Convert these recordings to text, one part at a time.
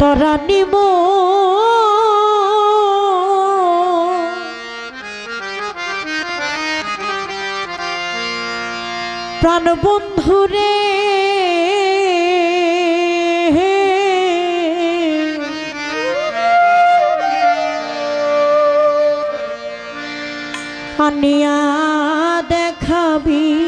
তোরা নিব প্রাণ বন্ধুরে আনিয়া দেখাবি।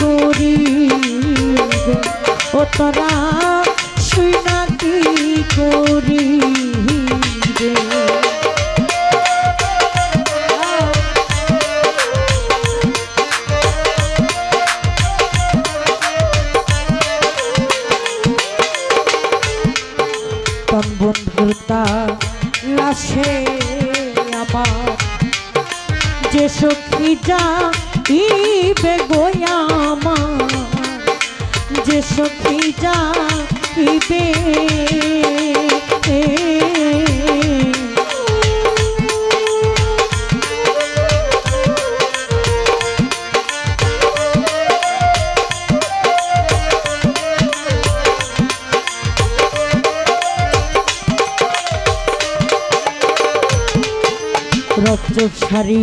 করি ও তোরা শুই না কি করি তন বন্ধুর লাশে আমার। যে সখী যা ইবে গোয়ামা যে সখী যা ইবে রক্ত শাড়ি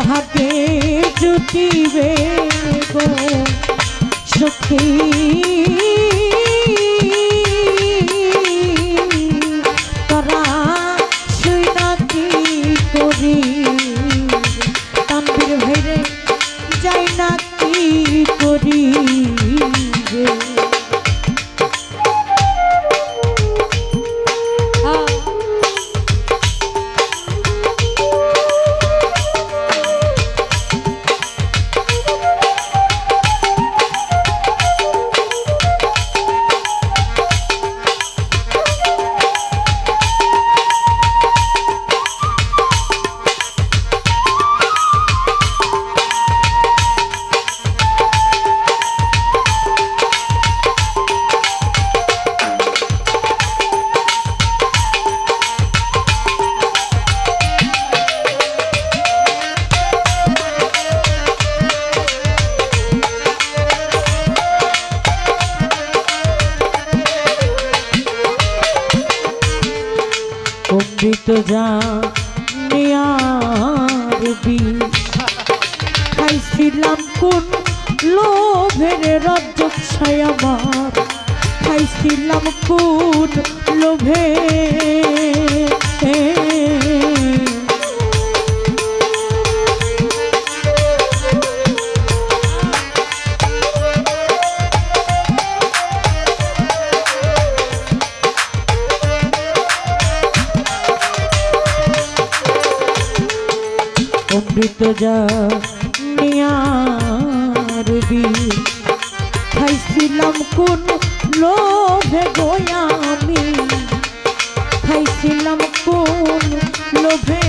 ভাগে জুটিবে গো সখী। কোন লোভের রাজ্য ছায় আমার খাইছিলাম কোন লোভে। অমৃত যা নিয়ারবি খাইছিলাম কোন লোভে গোয়ামি খাইছিলাম কোন লোভে?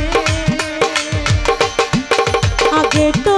আগে তো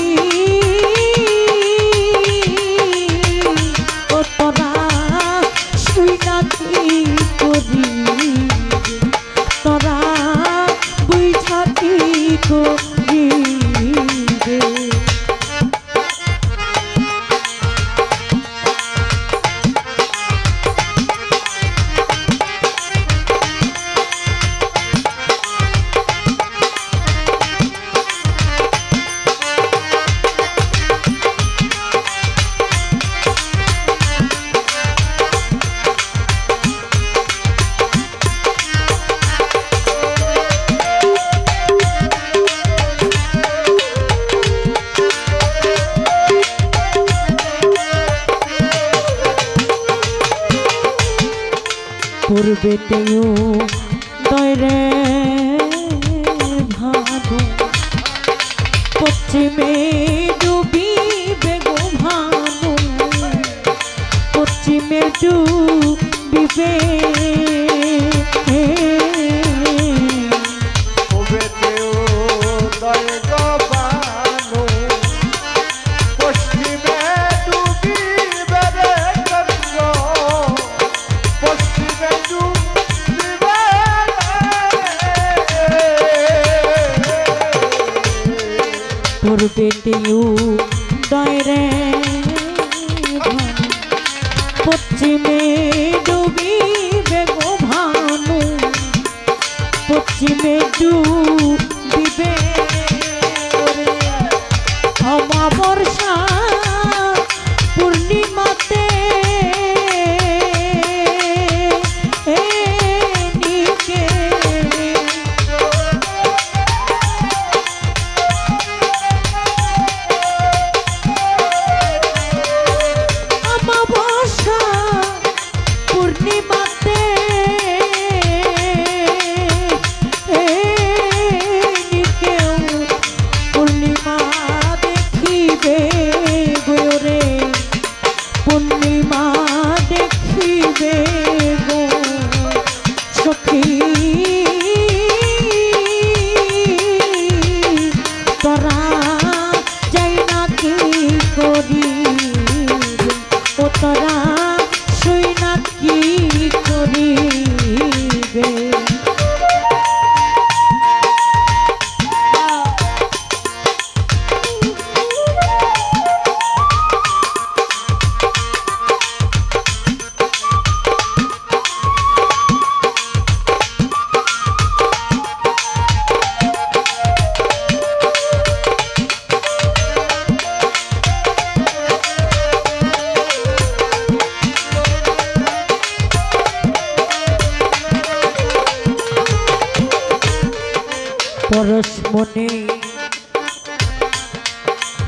পূর্বেতেও দয়রে ভানু পশ্চিমে ডুবিবে গো ভানু পশ্চিমে ডুবিবে শুই না কি করিবে পরশমণি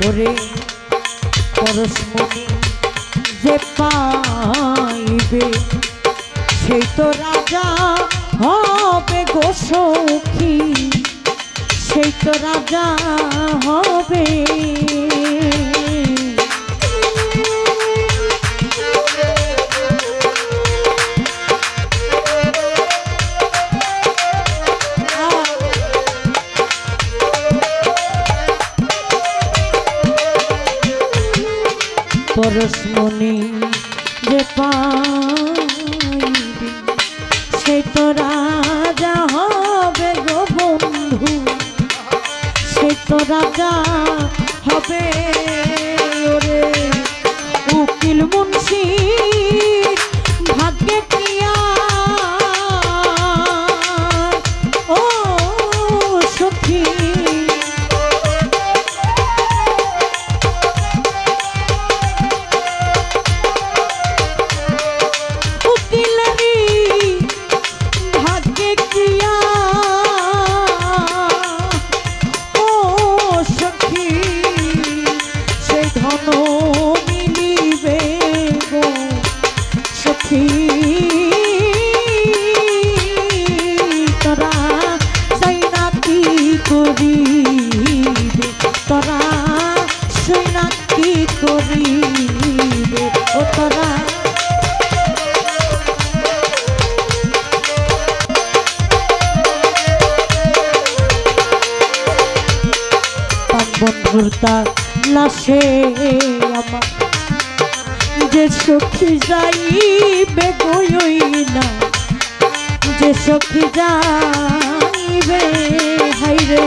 ওরে মনে যে পাইবে সেই তো রাজা হবে গো সখী সেই তো রাজা হবে। তো রাজা হবে গো বন্ধু সে তো রাজা হবে সখী যাইবে গই না। যে সখী যাইবে হাইরে।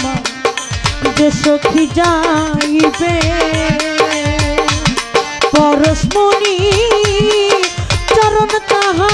আমার যে সখী যাইবে। পরশমণি চরণ তাহা